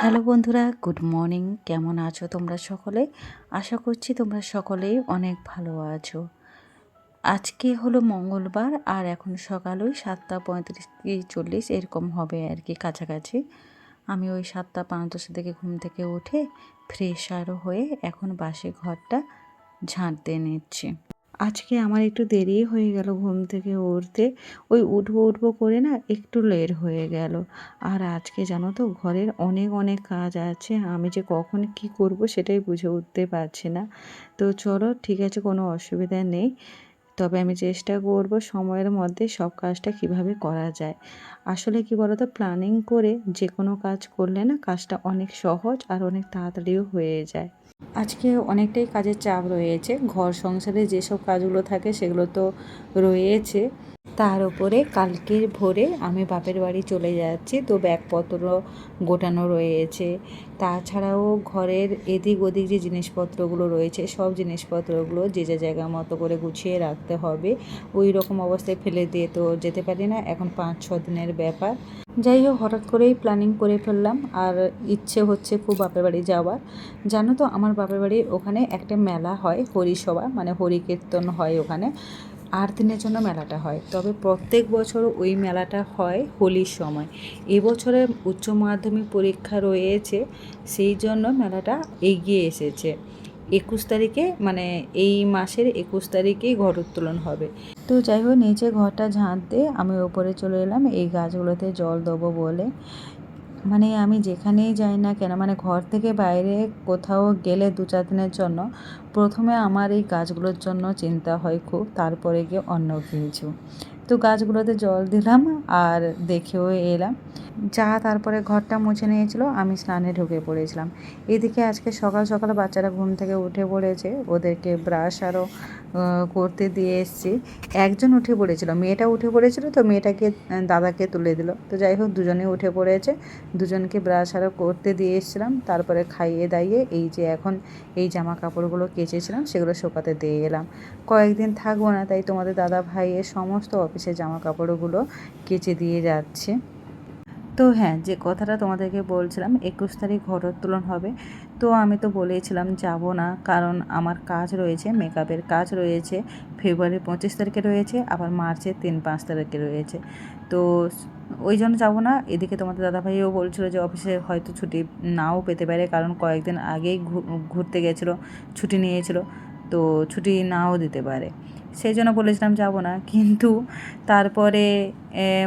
Hello বন্ধুরা, good morning. কেমন আছো তোমরা সকলে? আশা করছি তোমরা সকলেই অনেক ভালো আছো। আজকে হলো মঙ্গলবার আর এখন সকাল ওই সাতটা পঁয়ত্রিশ কি চল্লিশ এরকম হবে আর কি কাছাকাছি। আমি ওই সাতটা পাঁচ দিকে ঘুম থেকে উঠে ফ্রেশ আরও হয়ে এখন বাসে ঘরটা ঝাঁট দিয়ে নিচ্ছি। আজকে আমার একটু দেরি হয়ে গেল ঘুম থেকে উঠতে। ওই উঠবো উঠবো করে না একটু লেট হয়ে গেল। আর আজকে জানো তো ঘরের অনেক অনেক কাজ আছে। আমি যে কখন কি করব সেটাই বুঝে উঠতে পারছি না। তো চলো ঠিক আছে কোনো অসুবিধা নেই। তবে আমি চেষ্টা করব সময়ের মধ্যে সব কাজটা কীভাবে করা যায়। আসলে কি বলতো প্ল্যানিং করে যে কোনো কাজ করলে না কাজটা অনেক সহজ আর অনেক তাড়াতাড়িও হয়ে যায়। আজকে অনেকটাই কাজের চাপ রয়েছে। ঘর সংসারে যেসব কাজগুলো থাকে সেগুলো তো রয়েছে। তার উপরে কালকের ভোরে আমি বাপের বাড়ি চলে যাচ্ছি, তো ব্যাগপত্র গোটানো রয়েছে। তাছাড়াও ঘরের এদিক ওদিক যে জিনিসপত্রগুলো রয়েছে, সব জিনিসপত্রগুলো যে যে জায়গা মতো করে গুছিয়ে রাখতে হবে। ওই রকম অবস্থায় ফেলে দিয়ে তো যেতে পারি না, এখন পাঁচ, ছ দিনের ব্যাপার। যাই হোক, হঠাৎ করেই প্ল্যানিং করে ফেললাম, আর ইচ্ছে হচ্ছে খুব বাপের বাড়ি যাওয়ার। জানো তো, আমার বাপের বাড়ির ওখানে একটা মেলা হয়, হরিসভা মানে হরিকীর্তন হয় ওখানে। আট দিনের জন্য মেলাটা হয়। তবে প্রত্যেক বছর ওই মেলাটা হয় হোলির সময়। এবছরে উচ্চ মাধ্যমিক পরীক্ষা রয়েছে, সেই জন্য মেলাটা এগিয়ে এসেছে। একুশ তারিখে মানে এই মাসের একুশ তারিখেই ঘর উত্তোলন হবে। তো যাই হোক, নিচে ঘরটা ঝাঁট দিয়ে আমি ওপরে চলে এলাম। এই গাছগুলোতে জল দেবো বলে মানে আমি যেখানেই যাই না কেন মানে ঘর থেকে বাইরে কোথাও গেলে দু চার দিনের জন্য প্রথমে আমার এই গাছগুলোর জন্য চিন্তা হয় খুব, তারপরে গিয়ে অন্য কিছু। তো গাছগুলোতে জল দিলাম আর দেখেও এলাম। যা তারপরে ঘরটা মুছে নিয়েছিল, আমি স্নানে ঢুকে পড়েছিলাম। এদিকে আজকে সকাল সকাল বাচ্চারা ঘুম থেকে উঠে পড়েছে, ওদেরকে ব্রাশ আরও করতে দিয়ে এসছি। একজন উঠে পড়েছিল, মেয়েটা উঠে পড়েছিল তো মেয়েটাকে দাদাকে তুলে দিল। তো যাই হোক, দুজনে উঠে পড়েছে, দুজনকে ব্রাশ আরও করতে দিয়ে এসেছিলাম, তারপরে খাইয়ে দাইয়ে এই যে এখন এই জামা কাপড়গুলো কেচেছিলাম, সেগুলো শোকাতে দিয়ে এলাম। কয়েকদিন থাকব না, তাই তোমাদের দাদা ভাইয়ের সমস্ত অফিসের জামা কাপড়গুলো কেচে দিয়ে যাচ্ছে। তো হ্যাঁ যে কথাটা তোমাদেরকে বলছিলাম, একুশ তারিখ ঘটোত্তোলন হবে। তো আমি তো বলেছিলাম যাব না, কারণ আমার কাজ রয়েছে, মেকআপের কাজ রয়েছে ফেব্রুয়ারি পঁচিশ তারিখে রয়েছে, আবার মার্চের তিন পাঁচ তারিখে রয়েছে। তো ওই জন্য যাব না। এদিকে তোমাদের দাদাভাইও বলছিলো যে অফিসে হয়তো ছুটি নাও পেতে পারে, কারণ কয়েকদিন আগেই ঘুরতে গেছিল, ছুটি নিয়েছিল, তো ছুটি নাও দিতে পারে। সেই জন্য বলেছিলাম যাব না। কিন্তু তারপরে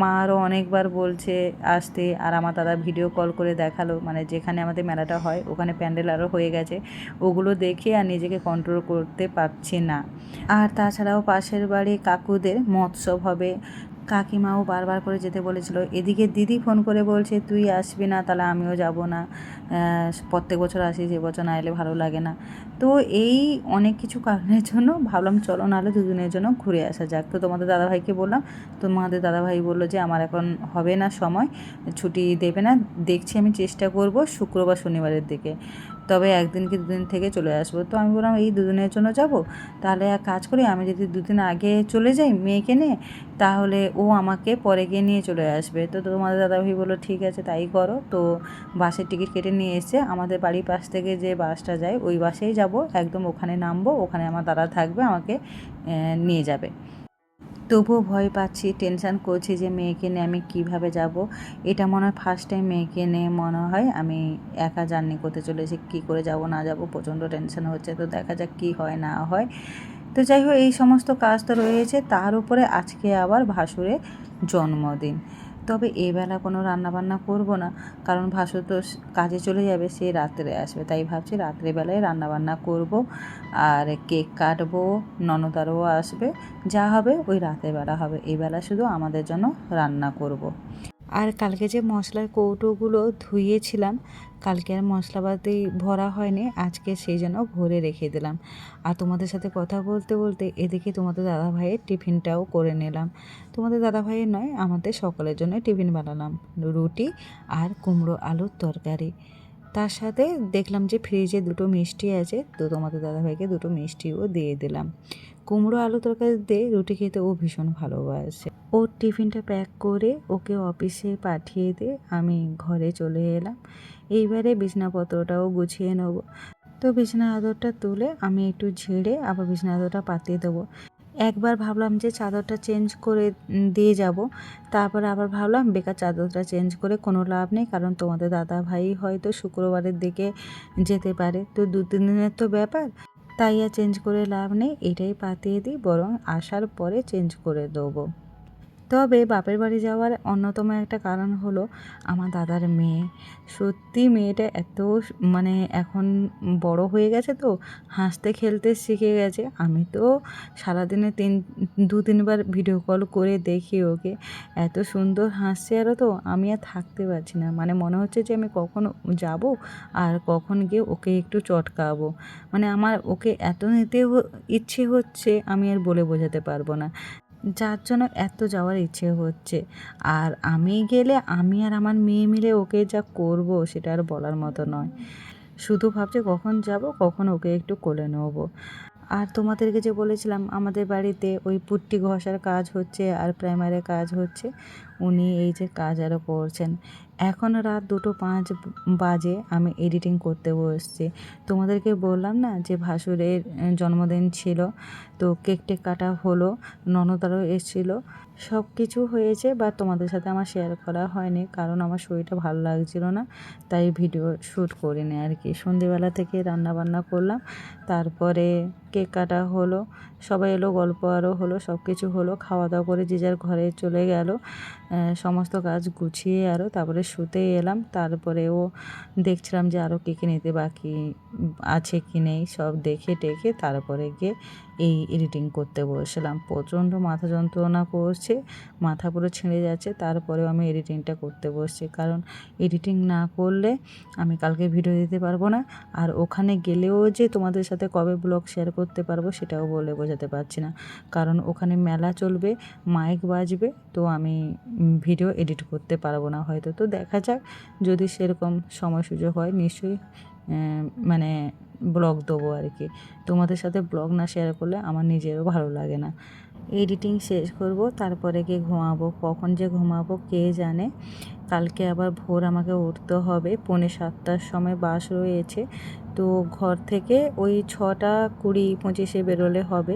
মা আরও অনেকবার বলছে আসতে আর আমার দাদা ভিডিও কল করে দেখাল। মানে যেখানে আমাদের মেলাটা হয়, ওখানে প্যান্ডেল আরও হয়ে গেছে। ওগুলো দেখে আর নিজেকে কন্ট্রোল করতে পারছি না। আর তাছাড়াও পাশের বাড়ি কাকুদের মৎসব হবে। কাকিমাও বারবার করে যেতে বলেছিল, এদিকে দিদি ফোন করে বলছে, তুই আসবি না, তাহলে আমিও যাব না। প্রত্যেক বছর আসি, যে বছর না এলে ভালো লাগে না। তো এই অনেক কিছু কারণের জন্য ভাবলাম চলো নাহলে দুদিনের জন্য ঘুরে আসা যাক। তো তোমাদের দাদাভাইকে বললাম, তোমাদের দাদাভাই বলল যে, আমার এখন হবে না সময়, ছুটি দেবে না, দেখছি আমি চেষ্টা করব শুক্রবার, শনিবারের দিকে। তবে একদিন কি দুদিন থেকে চলে আসব। তো আমি বললাম, এই দুদিনের জন্য যাব। তাহলে এক কাজ করি, আমি যদি দুদিন আগে চলে যাই মেয়েকে নিয়ে, তাহলে ও আমাকে পরে গিয়ে নিয়ে চলে আসবে। তো তোমাদের দাদাভাই বলল, ঠিক আছে, তাই করো। তো বাসের টিকিট কেটে নিয়ে এসে আমাদের বাড়ির পাশ থেকে যে বাসটা যায়, ওই বাসেই যাব। একদম ওখানে নামবো, ওখানে আমার দাদা থাকবে, আমাকে নিয়ে যাবে। তবুও ভয় পাচ্ছি, টেনশান করছি যে মেয়েকে নিয়ে আমি কীভাবে যাব। এটা মনে হয় ফার্স্ট টাইম মেয়েকে নিয়ে মনে হয় আমি একা জার্নি করতে চলেছি, কী করে যাব, না যাব, প্রচণ্ড টেনশন হচ্ছে। তো দেখা যাক কী হয়, না হয়। তো যাই হোক এই সমস্ত কাজ তো রয়েছে। তার উপরে আজকে আবার ভাসুরের জন্মদিন। তবে এবেলা কোনো রান্নাবান্না করব না, কারণ ভাসুর তো কাজে চলে যাবে, সে রাত্রে আসবে। তাই ভাবছি রাত্রেবেলায় রান্নাবান্না করব, আর কেক কাটবো, ননদারও আসবে। যা হবে ওই রাতের বেলা হবে। এই বেলা শুধু আমাদের জন্য রান্না করব। আর কালকে যে মশলার কৌটোগুলো ধুইয়েছিলাম কালকে আর মশলাপাতি ভরা হয়নি, আজকে সেই জন্য ভরে রেখে দিলাম। আর তোমাদের সাথে কথা বলতে বলতে এদিকে তোমাদের দাদা ভাইয়ের টিফিনটাও করে নিলাম। তোমাদের দাদা ভাইয়ের নয়, আমাদের সকলের জন্য টিফিন বানালাম। রুটি আর কুমড়ো আলুর তরকারি। তার সাথে দেখলাম যে ফ্রিজে দুটো মিষ্টি আছে, তো তোমাদের দাদাভাইকে দুটো মিষ্টিও দিয়ে দিলাম। কুমড়ো আলু তরকারি দিয়ে রুটি খেতে ও ভীষণ ভালোবাসে। ওর টিফিনটা প্যাক করে ওকে অফিসে পাঠিয়ে দিয়ে আমি ঘরে চলে এলাম। এইবারে বিছনাপত্রটাও গুছিয়ে নেব। তো বিছানা আদরটা তুলে আমি একটু ঝেড়ে আবার বিছানা আদরটা পাতিয়ে দেবো। একবার ভাবলাম যে চাদরটা চেঞ্জ করে দিয়ে যাব। তারপরে আবার ভাবলাম বেকার চাদরটা চেঞ্জ করে কোনো লাভ নেই, কারণ তোমাদের দাদা ভাই হয়তো শুক্রবারের দিকে যেতে পারে। তো দু তিন দিনের তো ব্যাপার, তাই আর চেঞ্জ করে লাভ নেই, এটাই পাতিয়ে দিই, বরং আসার পরে চেঞ্জ করে দেবো। তবে বাপের বাড়ি যাওয়ার অন্যতম একটা কারণ হলো আমার দাদার মেয়ে। সত্যি মেয়েটা এত মানে এখন বড় হয়ে গেছে তো, হাসতে খেলতে শিখে গেছে। আমি তো সারাদিনে তিন, দু তিনবার ভিডিও কল করে দেখি ওকে। এত সুন্দর হাসছে আরও তো, আমি আর থাকতে পারছি না। মানে মনে হচ্ছে যে আমি কখন যাব আর কখন গিয়ে ওকে একটু চটকাবো। মানে আমার ওকে এত নিতে ইচ্ছে হচ্ছে আমি আর বলে বোঝাতে পারব না। যার জন্য এত যাওয়ার ইচ্ছে হচ্ছে। আর আমি গেলে আমি আর আমার মেয়ে মিলে ওকে যা করব সেটা আর বলার মতো নয়। শুধু ভাবছে কখন যাব, কখন ওকে একটু কোলে নেব। আর তোমাদেরকে যে বলেছিলাম, আমাদের বাড়িতে ওই পুট্টি ঘষার কাজ হচ্ছে আর প্রাইমারের কাজ হচ্ছে। উনি এই যে কাজ আরও করছেন। এখন রাত দুটো পাঁচ বাজে, আমি এডিটিং করতে বসছি। তোমাদেরকে বললাম না যে ভাসুরের জন্মদিন ছিল, তো কেক টেক কাটা হলো, ননদারও এসেছিল। সব কিছু হয়েছে বা তোমাদের সাথে আমার শেয়ার করা হয়নি, কারণ আমার শরীরটা ভালো লাগছিল না, তাই ভিডিও শ্যুট করিনি আর কি। সন্ধেবেলা থেকে রান্না বান্না করলাম, তারপরে কেক কাটা হলো, সবাই এলো, গল্প আরও হলো সব কিছু হলো, খাওয়া দাওয়া করে যে যার ঘরে চলে গেল সমস্ত কাজ গুছিয়ে আরও তারপরে শুতে এলাম, তারপরে ও দেখছিলাম যে আরও কী কী নিতে বাকি আছে কি নেই, সব দেখে টেখে তারপরে গিয়ে এই এডিটিং করতে বসলাম। প্রচণ্ড মাথা যন্ত্রণা করছে মাথা পুরো ছিঁড়ে যাচ্ছে, তারপরেও আমি এডিটিংটা করতে বসছি। কারণ এডিটিং না করলে আমি কালকে ভিডিও দিতে পারব না। আর ওখানে গেলেও যে তোমাদের সাথে কবে ব্লগ শেয়ার করতে পারব সেটাও বলে বোঝাতে পারছি না। কারণ ওখানে মেলা চলবে, মাইক বাজবে, তো আমি ভিডিও এডিট করতে পারব না হয়তো। তো দেখা যাক, যদি সেরকম সময় সুযোগ হয়, নিশ্চয়ই মানে ব্লগ দেবো আর কি। তোমাদের সাথে ব্লগ না শেয়ার করলে আমার নিজেরও ভালো লাগে না। এডিটিং শেষ করব তারপরে গিয়ে ঘুমাবো। কখন যে ঘুমাবো কে জানে? কালকে আবার ভোর আমাকে উঠতে হবে, পৌনে সাতটার সময় বাস রয়েছে। তো ঘর থেকে ওই ছটা কুড়ি পঁচিশে বেরোলে হবে।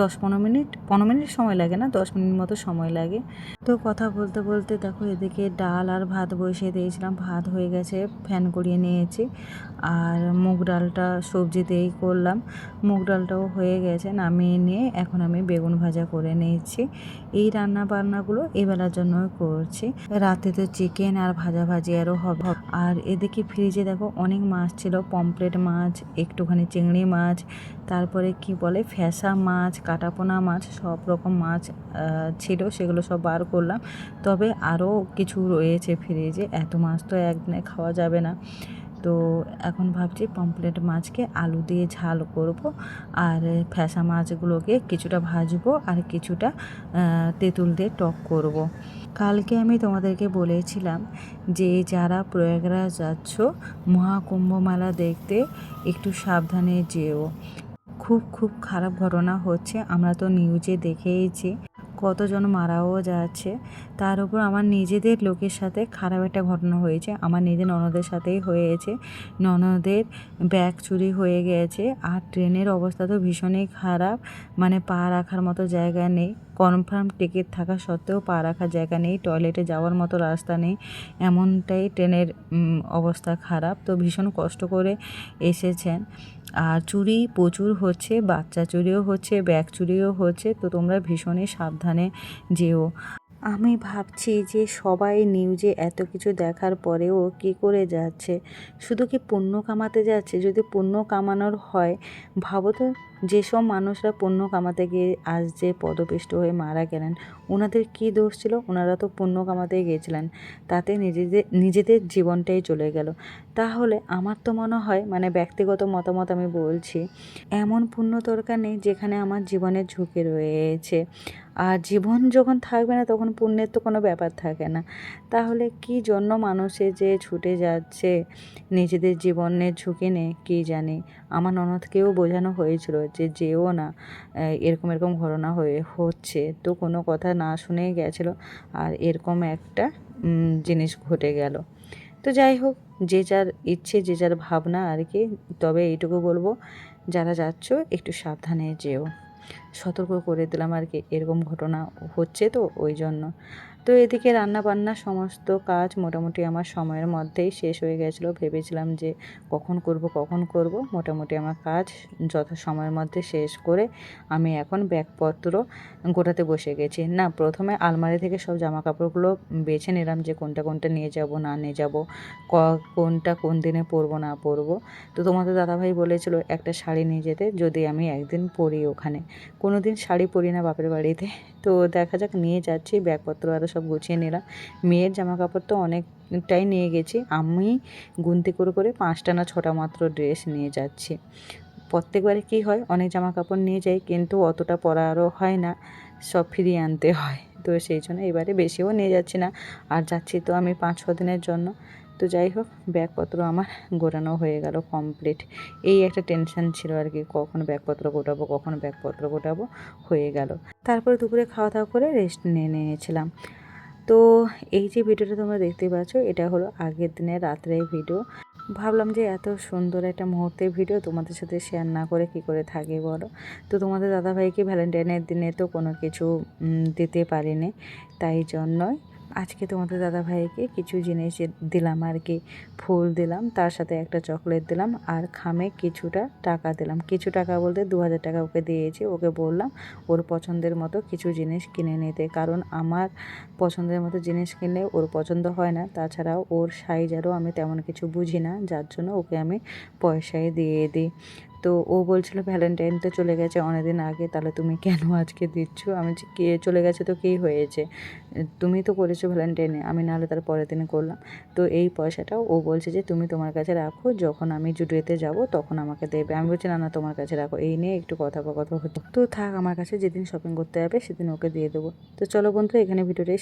দশ পনেরো মিনিট পনেরো মিনিট সময় লাগে না, দশ মিনিট মতো সময় লাগে। তো কথা বলতে বলতে দেখো এদিকে ডাল আর ভাত বসিয়ে দিয়েছিলাম, ভাত হয়ে গেছে, ফ্যান করিয়ে নিয়েছি। আর মুগ ডালটা সবজি দিয়েই করলাম। মুগ ডালটাও হয়ে গেছে, নামিয়ে নিয়ে এখন আমি বেগুন ভাজা করে নিয়েছি। এই রান্না বান্নাগুলো এবেলার জন্যই করছি। রাতে তো চিকেন আর ভাজা ভাজি আরও হবে। আর এদিকে ফ্রিজে দেখো অনেক মাছ ছিল পমপ্লেট মাছ, একটুখানি চিংড়ি মাছ, তারপরে কি বলে ফ্যাসা মাছ, কাটাপোনা মাছ, সব রকম মাছ ছিল, সেগুলো সব বার করলাম। তবে আরও কিছু রয়েছে ফ্রিজে এত মাছ তো একদিনে খাওয়া যাবে না। তো এখন ভাবছি পমপ্লেট মাছকে আলু দিয়ে ঝাল করব আর ফ্যাসা মাছগুলোকে কিছুটা ভাজবো আর কিছুটা তেঁতুল দিয়ে টক করব। কালকে আমি তোমাদেরকে বলেছিলাম যে যারা প্রয়াগরাজ যাচ্ছ, মহাকুম্ভ মেলা দেখতে একটু সাবধানে যেও খুব খুব খারাপ ঘটনা হচ্ছে, আমরা তো নিউজে দেখেইছি কতজন মারাও যাচ্ছে, তার উপর আমার নিজেদের লোকের সাথে খারাপ একটা ঘটনা হয়েছে। আমার নিজের ননদের সাথেই হয়েছে। ননদের ব্যাগ চুরি হয়ে গেছে আর ট্রেনের অবস্থা তো ভীষণই খারাপ। মানে পা রাখার মতো জায়গা নেই। কনফার্ম টিকিট থাকা সত্ত্বেও পা রাখার জায়গা নেই। টয়লেটে যাওয়ার মতো রাস্তা নেই। এমনটাই ট্রেনের অবস্থা খারাপ। তো ভীষণ কষ্ট করে এসেছেন। আর চুরি প্রচুর হচ্ছে, বাচ্চা চুরিও হচ্ছে, ব্যাগ চুরিও হচ্ছে। তো তোমরা ভীষণই সাবধানে। যেও। আমি ভাবছি যে সবাই নিউজে এত কিছু দেখার পরেও কী করে যাচ্ছে? শুধু কি পুণ্য কামাতে যাচ্ছে? যদি পুণ্য কামানোর হয়, ভাবো তো যেসব মানুষরা পুণ্য কামাতে গিয়ে আজ যে পদপিষ্ট হয়ে মারা গেলেন, ওনাদের কী দোষ ছিল? ওনারা তো পুণ্য কামাতেই গিয়েছিলেন তাতে নিজেদের নিজেদের জীবনটাই চলে গেল। তাহলে আমার তো মনে হয় মানে ব্যক্তিগত মতামত আমি বলছি, এমন পুণ্য দরকার নেই যেখানে আমার জীবনের ঝুঁকি রয়েছে। আর জীবন যখন থাকবে না, তখন পুণ্যের তো কোনো ব্যাপার থাকে না। তাহলে কি জন্য মানুষে যে ছুটে যাচ্ছে, নিজেদের জীবনের ঝুঁকি নেই কী জানি? আমার ননদকেও বোঝানো হয়েছিল যে যেও না এরকম এরকম ঘটনা হয়ে, হচ্ছে। তো কোনো কথা না শুনেই গেছিল আর এরকম একটা জিনিস ঘটে গেল। তো যাই হোক, যে যার ইচ্ছে, যে যার ভাবনা আর কি, তবে এইটুকু বলব, যারা যাচ্ছ একটু সাবধানে যেও। সতর্ক করে দিলাম আর কি। এরকম ঘটনা হচ্ছে তো ওই জন্য। তো এদিকে রান্না বান্না সমস্ত কাজ মোটামুটি আমার সময়ের মধ্যেই শেষ হয়ে গেছিল। ভেবেছিলাম যে কখন করব কখন করব, মোটামুটি আমার কাজ যত সময়ের মধ্যে শেষ করে আমি এখন ব্যাগপত্র গোটাতে বসে গেছি। না, প্রথমে আলমারি থেকে সব জামা কাপড়গুলো বেছে নিলাম যে কোনটা কোনটা নিয়ে যাব, না নিয়ে যাব, ক- কোনটা কোন দিনে পরবো, না পরবো। তো তোমাদের দাদাভাই বলেছিল, একটা শাড়ি নিয়ে যেতে, যদি আমি একদিন পরি ওখানে। কোনো দিন শাড়ি পরি না বাপের বাড়িতে। তো দেখা যাক, নিয়ে যাচ্ছি ব্যাগপত্র। আরও সব গুছিয়ে নিলাম। মেয়ের জামা কাপড় তো অনেকটাই নিয়ে গেছি। আমি গুনতি করে করে পাঁচটা না ছটা মাত্র ড্রেস নিয়ে যাচ্ছি। প্রত্যেকবারে কী হয়, অনেক জামা কাপড় নিয়ে যাই কিন্তু অতটা পরা আরও হয় না, সব ফিরিয়ে আনতে হয়। তো সেই জন্য এবারে বেশিও নিয়ে যাচ্ছি না। আর যাচ্ছি তো আমি পাঁচ, ছ দিনের জন্য। তো যাই হোক, ব্যাগপত্র আমার গোটানো হয়ে গেল কমপ্লিট এই একটা টেনশন ছিল আর কি, কখন ব্যাগপত্র গোটাবো, কখন ব্যাগপত্র গোটাবো, হয়ে গেল। তারপরে দুপুরে খাওয়া দাওয়া করে রেস্ট নিয়ে নিয়েছিলাম। তো এই যে ভিডিওটা তোমরা দেখতে পাচ্ছ, এটা হলো আগের দিনের রাত্রের ভিডিও। ভাবলাম যে এত সুন্দর একটা মুহূর্তের ভিডিও তোমাদের সাথে শেয়ার না করে কি করে থাকে বলো? তো তোমাদের দাদাভাইকে ভ্যালেন্টাইনের দিনে তো কোনো কিছু দিতে পারিনি, তাই জন্যই আজকে তোমাদের দাদাভাইকে কিছু জিনিস দিলাম আর কি, ফুল দিলাম, তার সাথে একটা চকলেট দিলাম আর খামে কিছুটা টাকা দিলাম। কিছু টাকা বলতে দু হাজার টাকা ওকে দিয়েছি, ওকে বললাম ওর পছন্দের মতো কিছু জিনিস কিনে নিতে। কারণ আমার পছন্দের মতো জিনিস কিনলে ওর পছন্দ হয় না তাছাড়াও ওর সাইজ আরও আমি তেমন কিছু বুঝি না, যার জন্য ওকে আমি পয়সায় দিয়ে দিই। তো ও বলছিল ভ্যালেন্টাইন তো চলে গেছে অনেকদিন আগে, তাহলে তুমি কেন আজকে দিচ্ছ? আমি কে চলে গেছে তো কী হয়েছে? তুমি তো করেছ ভ্যালেন্টাইনে আমি নাহলে তার পরের দিনে করলাম। তো এই পয়সাটাও ও বলছে যে, তুমি তোমার কাছে রাখো, যখন আমি জুডিওতে যাব, তখন আমাকে দেবে। আমি বলছি, না না, তোমার কাছে রাখো, এই নিয়ে একটু কথা কথা হতো তো থাক, আমার কাছে যেদিন শপিং করতে যাবে, সেদিন ওকে দিয়ে দেবো। তো চলো বন্ধু, এখানে ভিডিওটাই